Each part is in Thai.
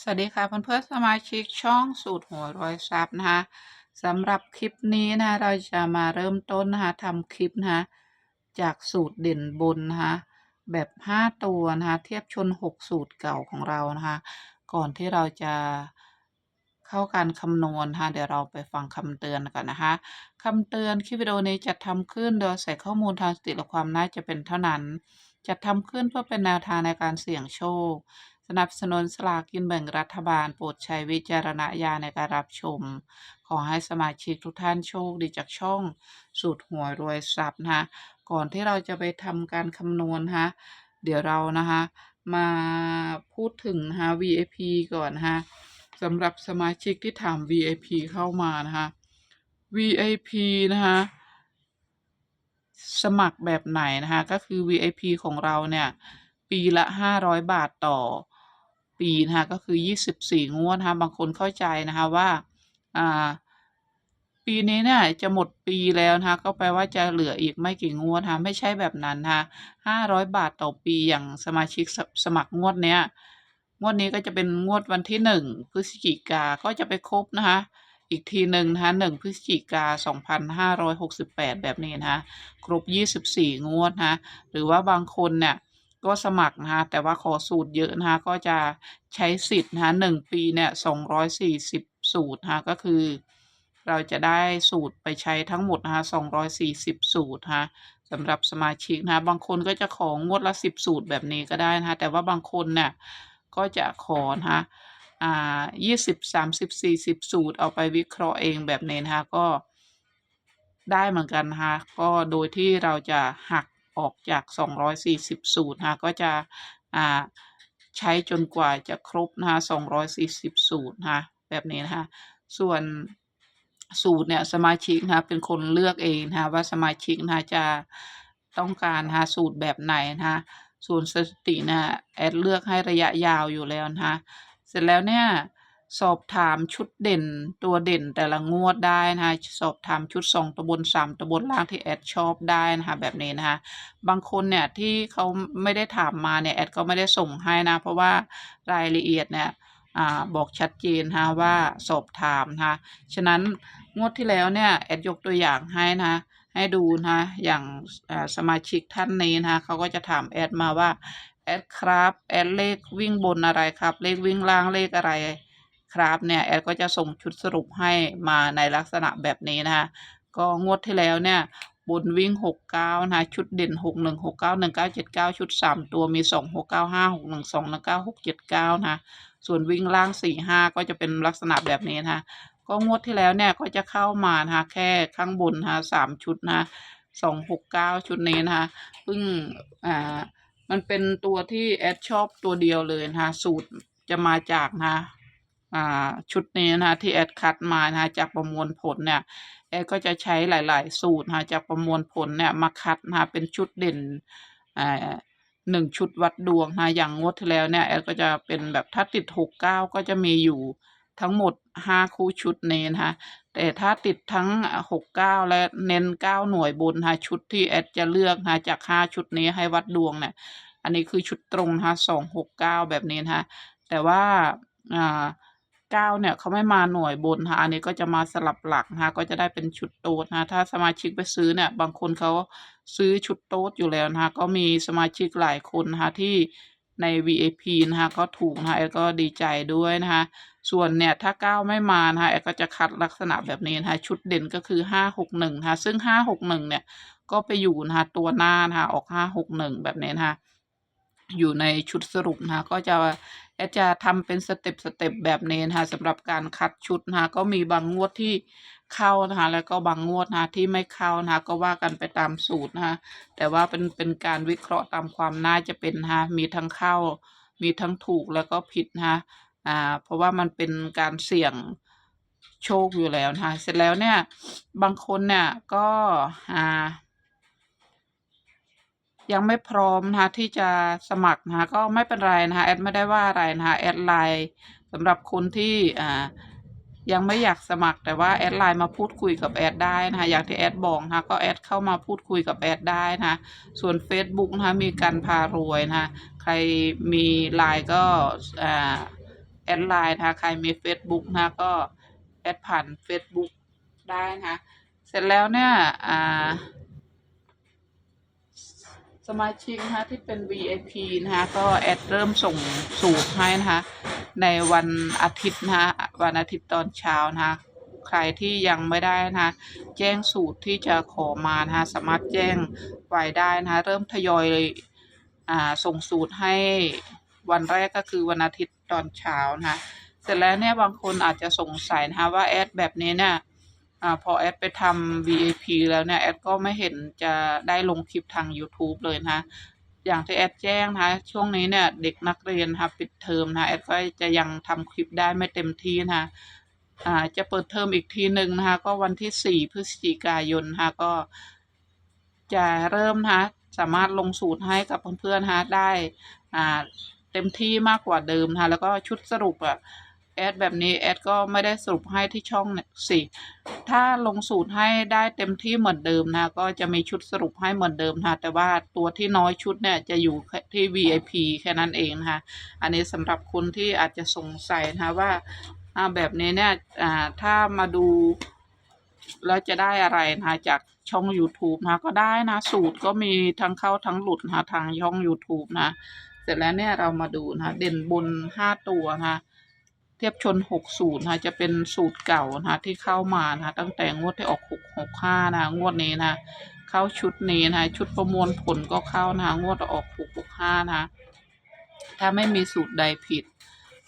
สวัสดีค่ะเพื่อนๆสมาชิกช่องสูตรหัวรอยซับนะคะสำหรับคลิปนี้นะคะเราจะมาเริ่มต้นนะคะทำคลิปนะคะจากสูตรเด่นบนนะคะแบบ5ตัวนะคะเทียบชน6สูตรเก่าของเรานะคะก่อนที่เราจะเข้าการคำนวณนะคะเดี๋ยวเราไปฟังคำเตือนกันนะคะคำเตือนคลิปวิดีโอนี้จะทำขึ้นโดยใส่ข้อมูลทางสติและความน่าจะเป็นเท่านั้น จะทำขึ้นเพื่อเป็นแนวทางในการเสี่ยงโชค สนับสนุนสลากกินแบ่งรัฐบาลโปรดใช้วิจารณญาณในการรับชม ขอให้สมาชิกทุกท่านโชคดีจากช่องสูตรหัวรวยทรัพย์นะคะก่อนที่เราจะไปทำการคำนวณนะคะเดี๋ยวเรานะคะมาพูดถึงนะคะ VIP ก่อนนะคะสำหรับสมาชิกที่ถาม VIP เข้ามานะคะ VIP นะคะสมัครแบบไหนนะคะก็คือ VIP ของเราเนี่ย ปีละ 500 บาทต่อ ปีนะคะก็คือ 24 งวดนะคะบางคนเข้าใจนะคะว่าอ่าปีนี้เนี่ยจะหมดปีแล้วนะคะก็แปลว่าจะเหลืออีกไม่กี่งวดนะคะไม่ใช่แบบนั้นนะคะ500 บาทต่อปีอย่างสมาชิกสสมัครงวดเนี้ยงวดนี้ก็จะเป็นงวดวันที่ 1 พฤศจิกาก็จะไปครบนะคะอีกทีหนึ่งนะคะ1พฤศจิกา 2568 แบบนี้นะคะครบ 24 งวดนะคะหรือว่าบางคนเนี่ย ก็สมัครนะคะแต่ว่าขอสูตรเยอะนะคะก็จะใช้สิทธิ์นะคะ1ปีเนี่ย240สูตรนะคะก็คือ เราจะได้สูตรไปใช้ทั้งหมดนะคะ240สูตรนะคะสำหรับสมาชิกนะคะบางคนก็จะของงวดละ10สูตรแบบนี้ก็ได้นะคะแต่ว่าบางคนเนี่ยก็จะขอนะคะอ่า20 30 40สูตรเอาไปวิเคราะห์เองแบบนี้นะคะก็ได้เหมือนกันนะคะก็โดยที่เราจะหัก ออกจาก 240 สูตรนะคะก็จะใช้จนกว่าจะครบนะคะ240 สูตรนะคะแบบนี้นะคะส่วนสูตรเนี่ยสมาชิกนะคะเป็นคนเลือกเองนะคะว่าสมาชิกนะคะจะต้องการนะคะสูตรแบบไหนนะคะส่วนสถิตินะแอดเลือกให้ระยะยาวอยู่แล้วนะคะเสร็จแล้วเนี่ย สอบถามชุดเด่นตัวเด่นแต่ละงวดได้นะคะสอบถามชุดสองตะบนสามตะบนล่างที่แอดชอบได้นะคะแบบนี้นะคะบางคนเนี่ยที่เขาไม่ได้ถามมาเนี่ยแอดก็ไม่ได้ส่งให้นะเพราะว่ารายละเอียดเนี่ยอบอกชัดเจนนะคะว่าสอบถามนะคะฉะนั้นงวดที่แล้วเนี่ยแอดยกตัวอย่างให้นะให้ดูนะคะอย่างสมาชิกท่านนี้นะคะเขาก็จะถามแอดมาว่าแอดครับแอดเลขวิ่งบนอะไรครับ เลขวิ่งล่างเลขอะไร ครับเนี่ยแอดก็จะส่งชุดสรุปให้มาในลักษณะแบบนี้นะคะก็งวดที่แล้วเนี่ยบนวิ่งหกเก้านะคะ ชุดเด่นหกหนึ่งหกเก้าหนึ่งเก้าเจ็ดเก้าชุดสามตัวมีสองหกเก้าห้าหกหนึ่งสองหนึ่งเก้าหกเจ็ดเก้านะคะ ส่วนวิ่งล่างสี่ห้าก็จะเป็นลักษณะแบบนี้นะคะ ก็งวดที่แล้วเนี่ยก็จะเข้ามานะคะแค่ข้างบนนะคะสามชุดนะคะสองหกเก้าชุดนี้นะคะเพิ่งอ่ามันเป็นตัวที่แอดชอบตัวเดียวเลยนะคะสูตรจะมาจากนะคะอ่า ชุดนี้นะคะที่แอดคัดมานะคะจากประมวลผลเนี่ยแอดก็จะใช้หลาย ๆ สูตรนะคะจากประมวลผลเนี่ยมาคัดนะคะเป็นชุดเด่นหนึ่งชุดวัดดวงนะอย่างงวดที่แล้วเนี่ยแอดก็จะเป็นแบบถ้าติดหกเก้าก็จะมีอยู่ทั้งหมดห้าคู่ชุดนี้นะคะแต่ถ้าติดทั้งหกเก้าและเน้นเก้าหน่วยบนนะชุดที่แอดจะเลือกนะจากห้าชุดนี้ให้วัดดวงเนี่ยอันนี้คือชุดตรงนะสองหกเก้าแบบนี้นะแต่ว่าอ่า เก้าเนี่ยเขาไม่มาหน่วยบนนะอันนี้ก็จะมาสลับหลักนะก็จะได้เป็นชุดโต๊ดนะคะถ้าสมาชิกไปซื้อเนี่ย บางคนเขาซื้อชุดโต๊ดอยู่แล้วนะคะก็มีสมาชิกหลายคนนะที่ใน VIP นะคะก็ถูกนะคะแอดก็ดีใจด้วยนะคะส่วนเนี่ยถ้าเก้าไม่มานะคะแอดก็จะคัดลักษณะแบบนี้นะคะชุดเด่นก็คือห้าหกหนึ่งนะคะซึ่งห้าหกหนึ่งเนี่ยก็ไปอยู่นะคะตัวหน้านะคะออกห้าหกหนึ่งแบบนี้นะคะอยู่ในชุดสรุปนะคะก็จะ แอดจะทำเป็นสเต็ปสเต็ปแบบนี้นะคะสำหรับการคัดชุดนะคะก็มีบางงวดที่เข้านะคะแล้วก็บางงวดนะคะที่ไม่เข้านะคะก็ว่ากันไปตามสูตรนะคะแต่ว่าเป็นเป็นการวิเคราะห์ตามความน่าจะเป็นนะคะมีทั้งเข้า มีทั้งถูกแล้วก็ผิดนะคะอ่าเพราะว่ามันเป็นการเสี่ยงโชคอยู่แล้วนะคะเสร็จแล้วเนี่ยบางคนเนี่ยก็อ่า ยังไม่พร้อมนะคะที่จะสมัครนะคะก็ไม่เป็นไรนะคะแอดไม่ได้ว่าอะไรนะคะแอดไลน์สำหรับคนที่อ่ายังไม่อยากสมัครแต่ว่าแอดไลน์มาพูดคุยกับแอดได้นะคะอย่างที่แอดบอกนะคะก็แอดเข้ามาพูดคุยกับแอดได้นะคะส่วน Facebook นะคะมีการพารวยนะคะใครมีไลน์ก็อ่าแอดไลน์นะคะใครมี Facebook นะคะก็แอดผ่าน Facebook ได้นะคะเสร็จแล้วเนี่ยอ่า สมาชิกนะคะที่เป็น VIP นะคะก็แอดเริ่มส่งสูตรให้นะคะในวันอาทิตย์นะคะวันอาทิตย์ตอนเช้านะคะใครที่ยังไม่ได้นะคะแจ้งสูตรที่จะขอมานะคะสามารถแจ้งไว้ได้นะคะเริ่มทยอยเลยอ่าส่งสูตรให้วันแรกก็คือวันอาทิตย์ตอนเช้านะคะเสร็จแล้วเนี่ยบางคนอาจจะสงสัยนะคะว่าแอดแบบนี้เนี่ย อาพอแอดไปทำ VIP แล้วเนี่ยแอดก็ไม่เห็นจะได้ลงคลิปทาง YouTube เลยนะคะอย่างที่แอดแจ้งนะคะช่วงนี้เนี่ยเด็กนักเรียนนะคะปิดเทอมนะแอดก็จะยังทำคลิปได้ไม่เต็มที่นะคะอ่าจะเปิดเทอมอีกทีหนึ่งนะคะก็วันที่สี่พฤศจิกายนนะคะก็ จะเริ่มนะคะสามารถลงสูตรให้กับเพื่อนๆนะคะได้อ่าเต็มที่มากกว่าเดิมนะคะแล้วก็ชุดสรุปอะ แอดแบบนี้แอดก็ไม่ได้สรุปให้ที่ช่องเนี่ยสิถ้าลงสูตรให้ได้เต็มที่เหมือนเดิมนะ ก็จะมีชุดสรุปให้เหมือนเดิมนะแต่ว่าตัวที่น้อยชุดเนี่ยจะอยู่แค่ที่ VIP แค่นั้นเองนะคะอันนี้สำหรับคนที่อาจจะสงสัยนะคะว่าแบบนี้เนี่ยถ้ามาดูแล้วจะได้อะไรนะจากช่อง YouTube นะคะก็ได้นะ สูตรก็มีทั้งเข้าทั้งหลุดนะทางช่อง YouTube นะ เสร็จแล้วเนี่ยเรามาดูนะ เด่นบนห้าตัวนะ เทียบชนหกสูตรนะคะจะเป็นสูตรเก่านะคะที่เข้ามานะคะตั้งแต่งวดที่ออกหกหกห้านะงวดนี้นะเข้าชุดนี้นะชุดประมวลผลก็เข้านะงวดออกหกหกห้านะคะถ้าไม่มีสูตรใดผิด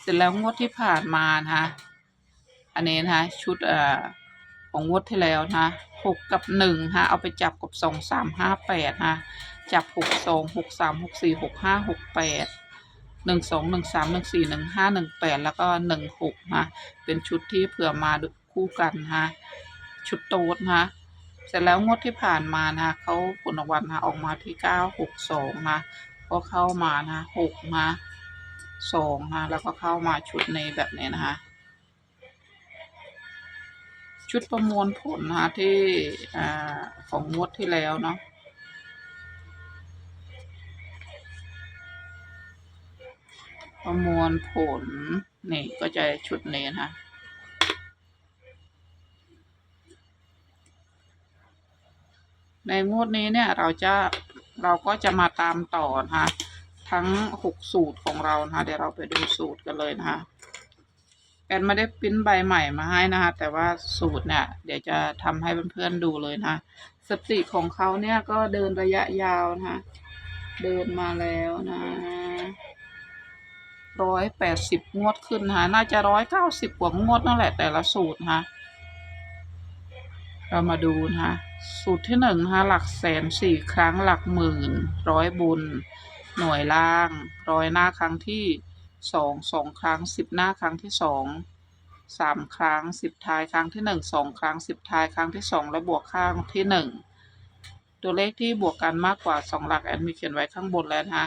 เสร็จแล้วงวดที่ผ่านมานะคะอันนี้นะคะชุดเอ่อของงวดที่แล้วนะหกกับหนึ่งฮะเอาไปจับกับสองสามห้าแปดนะจับหกสองหกสามหกสี่หกห้าหกแปด หนึ่งสองหนึ่งสามหนึ่งสี่หนึ่งห้าหนึ่งแปดแล้วก็หนึ่งหกนะเป็นชุดที่เผื่อมาดูคู่กันฮะชุดโต๊ดนะเสร็จแล้วงวดที่ผ่านมานะเขาผลรางวัลนะออกมาที่เก้าหกสองนะก็เข้ามานะหกนะสองนะแล้วก็เข้ามาชุดในแบบนี้นะคะชุดประมวลผลนะคะที่อของงวดที่แล้วเนาะ ประมวลผล นี่ก็จะชุดนี้นะคะในงวดนี้เนี่ยเราจะเราก็จะมาตามต่อนะคะทั้งหกสูตรของเรานะคะเดี๋ยวเราไปดูสูตรกันเลยนะคะแอนไม่ได้ปริ้นใบใหม่มาให้นะคะ แต่ว่าสูตรเนี่ย เดี๋ยวจะทำให้เพื่อนๆดูเลยนะสติของเขาเนี่ยก็เดินระยะยาวนะคะเดินมาแล้วนะ ร้อยแปดสิบงวดขึ้นนะน่าจะร้อยเก้าสิบกว่างวดนั่นแหละแต่ละสูตรนะเรามาดูนะคะสูตรที่หนึ่งนะหลักแสนสี่ครั้งหลักหมื่น ร้อยบุญ หน่วยล่าง ร้อยหน้าครั้งที่สองสองครั้งสิบหน้าครั้งที่สองสามครั้งสิบท้ายครั้งที่หนึ่งสองครั้งสิบท้ายครั้งที่สองและบวกข้างที่หนึ่งตัวเลขที่บวกกันมากกว่าสองหลักแอดมีเขียนไว้ข้างบนแล้วนะ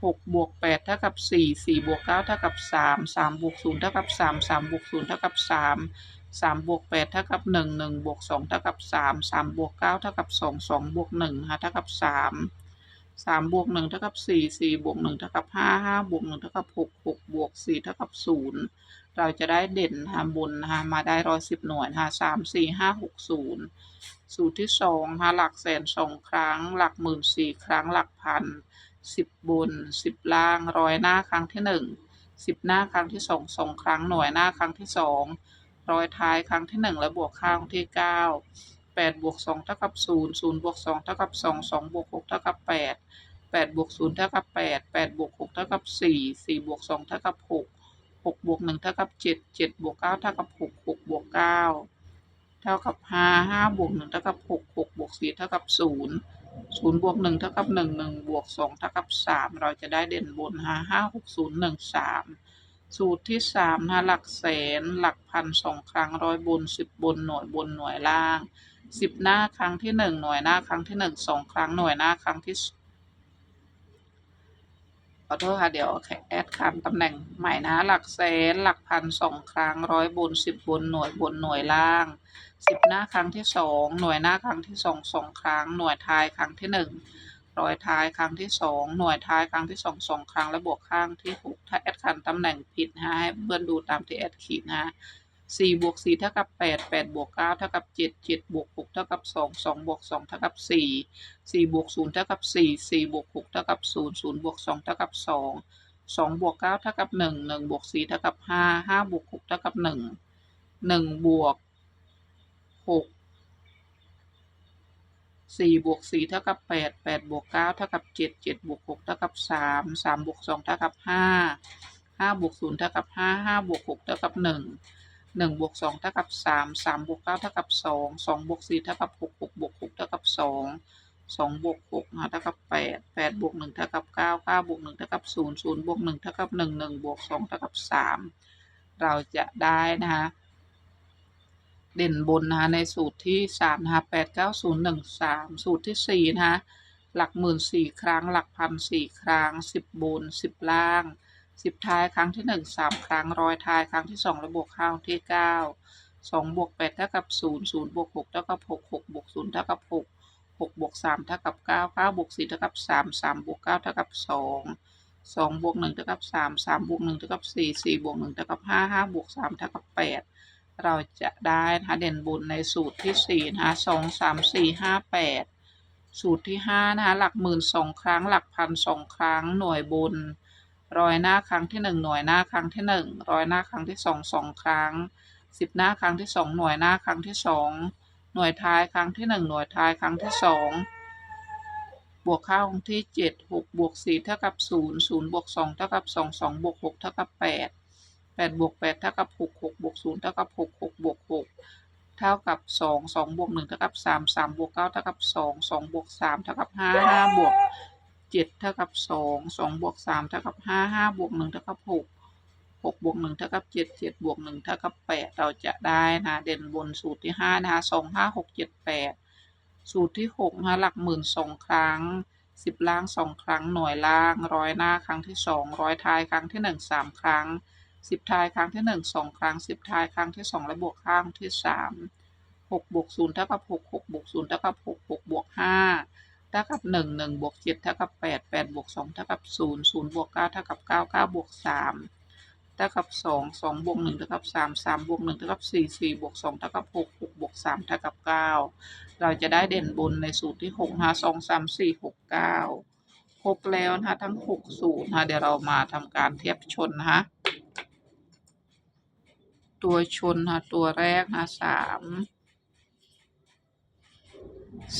คะหกบวกแปดเท่ากับสี่สี่บวกเก้าเท่ากับสามสามบวกศูนย์เท่ากับสามสามบวกศูนย์เท่ากับสามสามบวกแปดเท่ากับหนึ่งหนึ่งบวกสองเท่ากับสามสามบวกเก้าเท่ากับสองสองบวกหนึ่งนะเท่ากับสามสามบวกหนึ่งเท่ากับสี่สี่บวกหนึ่งเท่ากับห้าห้าบวกหนึ่งเท่ากับหกหกบวกสี่เท่ากับศูนย์เราจะได้เด่นนะบนนะคะมาได้ร้อยสิบหน่วยนะคะสามสี่ห้าหกศูนย์สูตรที่สองนะคะหลักแสนสองครั้ง หลักหมื่นสี่ครั้งหลักพัน สิบบนสิบล่างร้อยหน้าครั้งที่หนึ่งสิบหน้าครั้งที่สองสองครั้งหน่วยหน้าครั้งที่สองร้อยท้ายครั้งที่หนึ่งและบวกข้างที่เก้าแปดบวกสองเท่ากับศูนย์ศูนย์บวกสองเท่ากับสองสองบวกหกเท่ากับแปดแปดบวกศูนย์เท่ากับแปดแปดบวกหกเท่ากับสี่สี่บวกสองเท่ากับหกหกบวกหนึ่งเท่ากับเจ็ดเจ็ดบวกเก้าเท่ากับหกหกบวกเก้าเท่ากับห้าห้าบวกหนึ่งเท่ากับหกหกบวกสี่เท่ากับศูนย์ ศูนย์บวกหนึ่งเท่ากับหนึ่งหนึ่งบวกสองเท่ากับสามเราจะได้เด่นบนหาห้าหกศูนย์หนึ่งสามสูตรที่สามนะหลักแสนหลักพันสองครั้งร้อยบนสิบบนหน่วยบนหน่วยล่างสิบหน้าครั้งที่หนึ่งหน่วยหน้าครั้งที่หนึ่งสองครั้งหน่วยหน้าครั้งที่ ขอโทษค่ะ เดี๋ยวแอดคำตำแหน่งใหม่นะ หลักแสนหลักพันสองครั้งร้อยบนสิบบนหน่วยบนหน่วยล่างสิบหน้าครั้งที่สองหน่วยหน้าครั้งที่สองสองครั้ง หน่วยท้ายครั้งที่หนึ่งร้อยท้ายครั้งที่สองหน่วยท้ายครั้งที่สองสองครั้งและบวกข้างที่หกถ้าแอดคันตำแหน่งผิดนะฮะให้เพื่อนดูตามที่แอดขีดนฮะ สี่บวกสี่เท่ากับแปดแปดบวกเก้าเท่ากับเจ็ดเจ็ดบวกหกเท่ากับสองสองบวกสองเท่ากับสี่สี่บวกศูนย์เท่ากับสี่สี่บวกหกเท่ากับศูนย์ศูนย์บวกสองเท่ากับสองสองบวกเก้าเท่ากับหนึ่งหนึ่งบวกสี่เท่ากับห้าห้าบวกหกเท่ากับหนึ่งหนึ่งบวกหกสี่บวกสี่เท่ากับแปดแปดบวกเก้าเท่ากับเจ็ดเจ็ดบวกหกเท่ากับสามสามบวกสองเท่ากับห้าห้าบวกศูนย์เท่ากับห้าห้าบวกหกเท่ากับหนึ่ง หนึ่งบวกสองเท่ากับสามสามบวกเก้าเท่ากับสองสองบวกสี่เท่ากับหกหกบวกหกเท่ากับสองสองบวกหกเท่ากับแปดแปดบวกหนึ่งเท่ากับเก้าเก้าบวกหนึ่งเท่ากับศูนย์ศูนย์บวกหนึ่งเท่ากับหนึ่งหนึ่งบวกสองเท่ากับสามเราจะได้นะคะเด่นบนนะคะในสูตรที่สามนะคะแปดเก้าศูนย์หนึ่งสามสูตรที่สี่นะคะหลักหมื่นสี่ครั้ง หลักพันสี่ครั้งสิบบนสิบล่าง สิบท้ายครั้งที่หนึ่งสามครั้งร้อยท้ายครั้งที่สองและบวกข้างที่เก้าสองบวกแปดเท่ากับศูนย์ศูนย์บวกหกเท่ากับหกหกบวกศูนย์เท่ากับหกหกบวกสามเท่ากับเก้าเก้าบวกสี่เท่ากับสามสามบวกเก้าเท่ากับสองสองบวกหนึ่งเท่ากับสามสามบวกหนึ่งเท่ากับสี่สี่บวกหนึ่งเท่ากับห้าห้าบวกสามเท่ากับแปดเราจะได้นะคะเด่นบุญในสูตรที่สี่นะคะสองสามสี่ห้าแปดสูตรที่ห้านะคะหลักหมื่นสองครั้ง หลักพันสองครั้งหน่วยบุญ ร้อยหน้าครั้งที่หนึ่งหน่วยหน้าครั้งที่หนึ่งร้อยหน้าครั้งที่สองสองครั้งสิบหน้าครั้งที่สองหน่วยหน้าครั้งที่สองหน่วยท้ายครั้งที่หนึ่งหน่วยท้ายครั้งที่สองบวกค่าคงที่เจ็ดหกบวกสี่เท่ากับศูนย์ศูนย์บวกสองเท่ากับสองสองบวกหกเท่ากับแปดแปดบวกแปดเท่ากับหกหกบวกศูนย์เท่ากับหกหกบวกหกเท่ากับสองสองบวกหนึ่งเท่ากับสามสามบวกเก้าเท่ากับสองสองบวกสามเท่ากับห้าห้าบวก เจ็ดเท่ากับสองสองบวกสามเท่ากับห้าห้าบวกหนึ่งเท่ากับหกหกบวกหนึ่งเท่ากับเจ็ดเจ็ดบวกหนึ่งเท่ากับแปดเราจะได้นะเด่นบนสูตรที่ห้านะคะสองห้าหกเจ็ดแปดสูตรที่หกนะคะหลักหมื่นสองครั้งสิบล่างสองครั้งหน่วยล่างร้อยหน้าครั้งที่สองร้อยท้ายครั้งที่หนึ่งสามครั้งสิบทายครั้งที่หนึ่งสองครั้งสิบทายครั้งที่สองและบวกข้างที่สามหกบวกศูนย์เท่ากับหกหกบวกศูนย์เท่ากับหกหกบวกห้า เท่ากับหนึ่งหนึ่งบวกเจ็ดเท่ากับแปดแปดบวกสองเท่ากับศูนย์ศูนย์บวกเก้าเท่ากับเก้าเก้าบวกสามเท่ากับสองสองบวกหนึ่งเท่ากับสามสามบวกหนึ่งเท่ากับสี่สี่บวกสองเท่ากับหกหกบวกสามเท่ากับเก้าเราจะได้เด่นบนในสูตรที่หกหาสองสามสี่หกเก้าครบแล้วนะคะทั้งหกสูตรนะเดี๋ยวเรามาทำการเทียบชนนะคะตัวชนนะตัวแรกนะสาม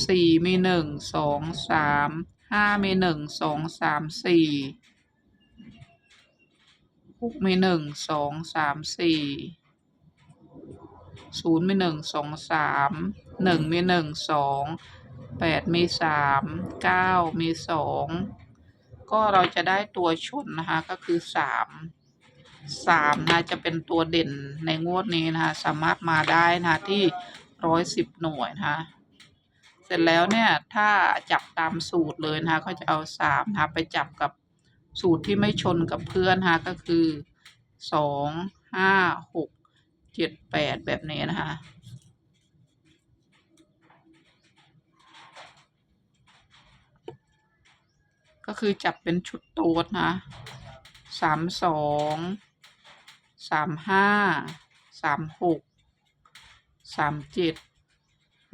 สี่มีหนึ่งสองสามห้ามีหนึ่งสองสามสี่หกมีหนึ่งสองสามสี่ศูนย์มีหนึ่งสองสามหนึ่งมีหนึ่งสองแปดมีสามเก้ามีสองก็เราจะได้ตัวชนนะคะก็คือสามสามนะจะเป็นตัวเด่นในงวดนี้นะคะสามารถมาได้นะที่ร้อยสิบหน่วยนะคะ สร็จแล้วเนี่ยถ้าจับตามสูตรเลยนะคะก็จะเอาสามนะคะไปจับกับสูตรที่ไม่ชนกับเพื่อนนะคะก็คือสองห้าหกเจ็ดแปดแบบนี้นะคะก็คือจับเป็นชุดโต๊ดนะสามสองสามห้าสามหกสามเจ็ด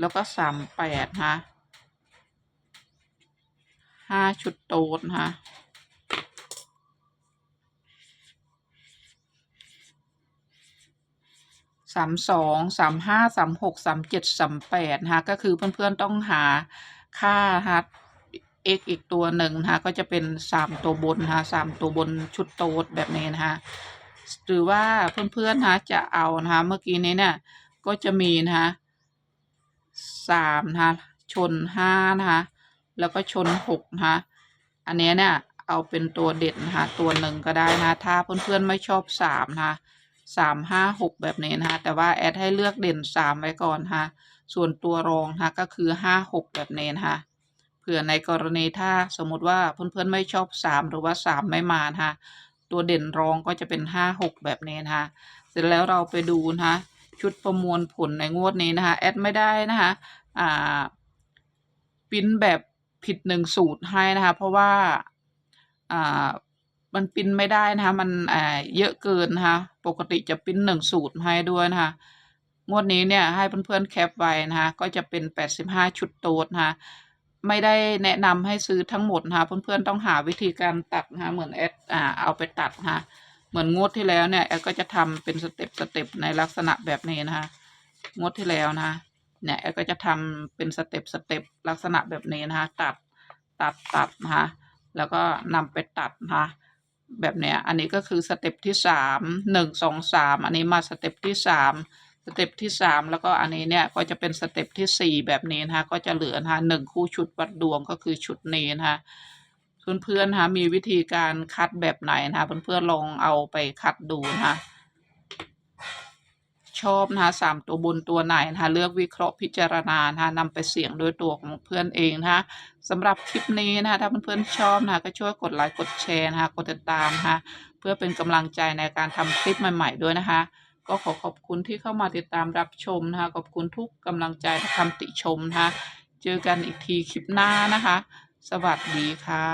แล้วก็สามแปดฮะห้าชุดโต๊ดฮะสามสองสามห้าสามหกสามเจ็ดสามแปดฮะก็คือเพื่อนๆต้องหาค่าฮะ x อีกตัวหนึ่งนะคะก็จะเป็นสามตัวบนนะคะสามตัวบนชุดโต๊ดแบบนี้นะคะหรือว่าเพื่อนๆนะคะจะเอานะคะเมื่อกี้นี้เนี่ยก็จะมีนะคะ สามนะคะชนห้านะคะแล้วก็ชนหกนะคะอันนี้เนี่ยเอาเป็นตัวเด็ดนะคะตัวหนึ่งก็ได้นะะถ้าเพื่อนๆไม่ชอบสามนะคะสามห้าหกแบบนี้นะคะแต่ว่าแอดให้เลือกเด่นสามไว้ก่อนนะคะส่วนตัวรองนะคะก็คือห้าหกแบบนี้นะคะเผื่อในกรณีถ้าสมมติว่าเพื่อนๆไม่ชอบสามหรือว่าสามไม่มานะคะตัวเด่นรองก็จะเป็นห้าหกแบบนี้นะคะเสร็จแล้วเราไปดูนะคะ ชุดประมวลผลในงวดนี้นะคะแอดไม่ได้นะคะอ่าปิ้นแบบผิดหนึ่งสูตรให้นะคะ เพราะว่าอ่ามันปิ้นไม่ได้นะคะ มันอ่าเยอะเกินนะคะ ปกติจะปิ้นหนึ่งสูตรให้ด้วยนะคะงวดนี้เนี่ยให้เพื่อนๆแคปไว้นะคะก็จะเป็น 85 ชุดโต๊ดนะคะไม่ได้แนะนำให้ซื้อทั้งหมดนะคะเพื่อนๆต้องหาวิธีการตัดนะคะเหมือนแอดอ่าเอาไปตัดนะคะ เหมือนงวดที่แล้วเนี่ยแอดก็จะทำเป็นสเต็ปสเต็ปในลักษณะแบบนี้นะคะงวดที่แล้วนะเนี่ยแอดก็จะทำเป็นสเต็ปสเต็ปลักษณะแบบนี้นะคะตัดตัดตัดนะคะแล้วก็นำไปตัดนะคะแบบเนี้ยอันนี้ก็คือสเต็ปที่สามหนึ่งสองสามอันนี้มาสเต็ปที่สามสเต็ปที่สามแล้วก็อันนี้เนี่ยก็จะเป็นสเต็ปที่สี่แบบนี้นะคะก็จะเหลือนะคะหนึ่งคู่ชุดวัดดวงก็คือชุดนี้นะคะ เพื่อนๆนะคะมีวิธีการคัดแบบไหนนะคะเพื่อนๆลองเอาไปคัดดูนะคะชอบนะคะสามตัวบนตัวไหนนะคะเลือกวิเคราะห์พิจารณานะคะนำไปเสี่ยงโดยตัวของเพื่อนเองนะคะสำหรับคลิปนี้นะคะถ้าเพื่อนๆชอบนะคะก็ช่วยกดไลค์กดแชร์นะคะกดติดตามนะคะเพื่อเป็นกำลังใจในการทำคลิปใหม่ ๆ ด้วยนะคะ ก็ขอขอบคุณที่เข้ามาติดตามรับชมนะคะขอบคุณทุกกำลังใจและคำติชมนะคะเจอกันอีกทีคลิปหน้านะคะ สวัสดีค่ะ